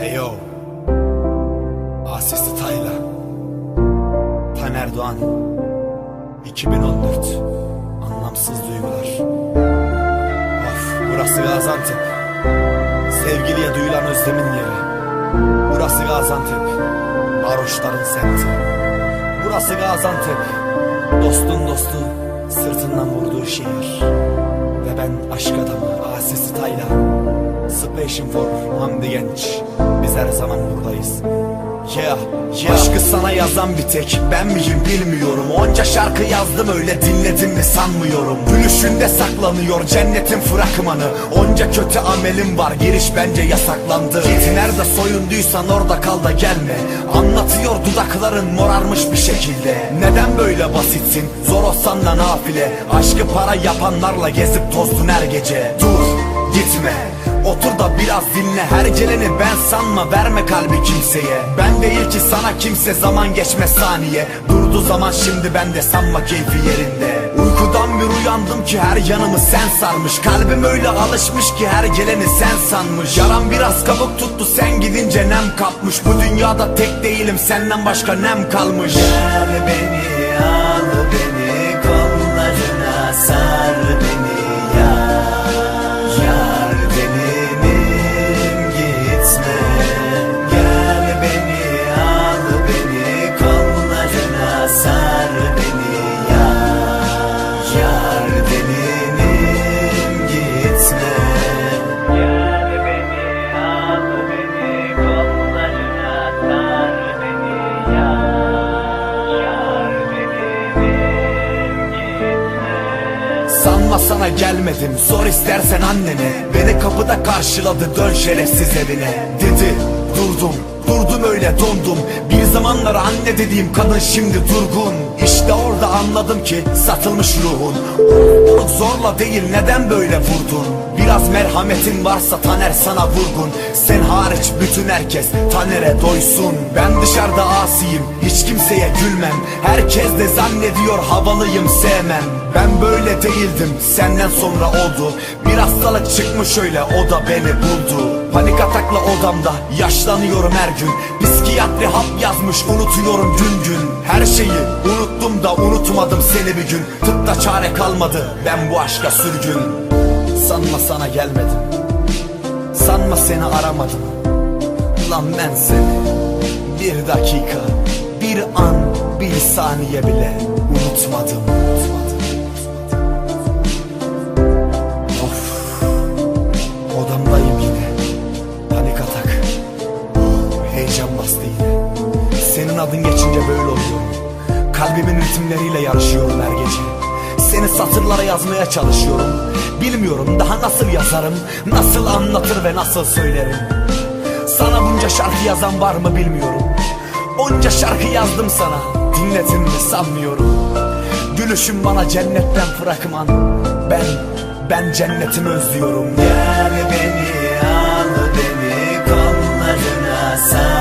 Eyo. Asisti Tayla. Taner Doğan. 2014 Anlamsız duygular. Of burası Gaziantep. Sevgiliye duyulan özlemin yeri. Burası Gaziantep. Varoşların semti. Burası Gaziantep. Dostun dostu Sırtından vurduğu şehir. Ve ben aşk adamı Asisti Tayla. Special for Hamdi Genç Biz her zaman buradayız. Yeah, yeah. Aşkı sana yazan bir tek ben miyim bilmiyorum. Onca şarkı yazdım öyle dinledim mi sanmıyorum. Gülüşünde saklanıyor cennetin fragmanı. Onca kötü amelim var giriş bence yasaklandı. Git nerede soyunduysan orada kal da gelme. Anlatıyor dudakların morarmış bir şekilde. Neden böyle basitsin? Zor olsan da nafile. Aşkı para yapanlarla gezip tozdun her gece. Dur biraz dinle her geleni ben sanma verme kalbi kimseye. Ben değil ki sana kimse zaman geçme saniye. Durdu zaman şimdi ben de sanma keyfi yerinde. Uykudan bir uyandım ki her yanımı sen sarmış. Kalbim öyle alışmış ki her geleni sen sanmış. Yaram biraz kabuk tuttu sen gidince nem kapmış. Bu dünyada tek değilim senden başka nem kalmış. Gel beni al beni Sanma sana gelmedim. Sor istersen annene. Beni kapıda karşıladı dön şerefsiz evine. Dedi durdum. Durdum öyle dondum. Bir zamanlar anne dediğim kadın şimdi durgun. İşte orada anladım ki satılmış ruhun. Mutluluk zorla değil neden böyle vurdun? Biraz merhametin varsa Taner sana vurgun. Sen hariç bütün herkes Taner'e doysun. Ben dışarıda asiyim hiç kimseye gülmem. Herkes de zannediyor havalıyım sevmem Ben böyle değildim senden sonra oldu. Bir hastalık çıkmış öyle o da beni buldu. Panik atakla odamda yaşlanıyorum her gün. Psikiyatri hap yazmış unutuyorum gün gün. Her şeyi unuttum da unutmadım seni bir gün. Tıpta çare kalmadı ben bu aşka sürgün. Sanma sana gelmedim. Sanma seni aramadım. Lan ben seni Bir dakika Bir an Bir saniye bile Unutmadım. Of adın geçince böyle oluyor. Kalbimin ritimleriyle yarışıyorum her gece. Seni satırlara yazmaya çalışıyorum. Bilmiyorum daha nasıl yazarım Nasıl anlatır ve nasıl söylerim. Sana bunca şarkı yazan var mı bilmiyorum. Onca şarkı yazdım sana Dinletin mi sanmıyorum. Gülüşün bana cennetten fragman. Ben, ben cennetimi özlüyorum. Gel beni al beni kollarına sar.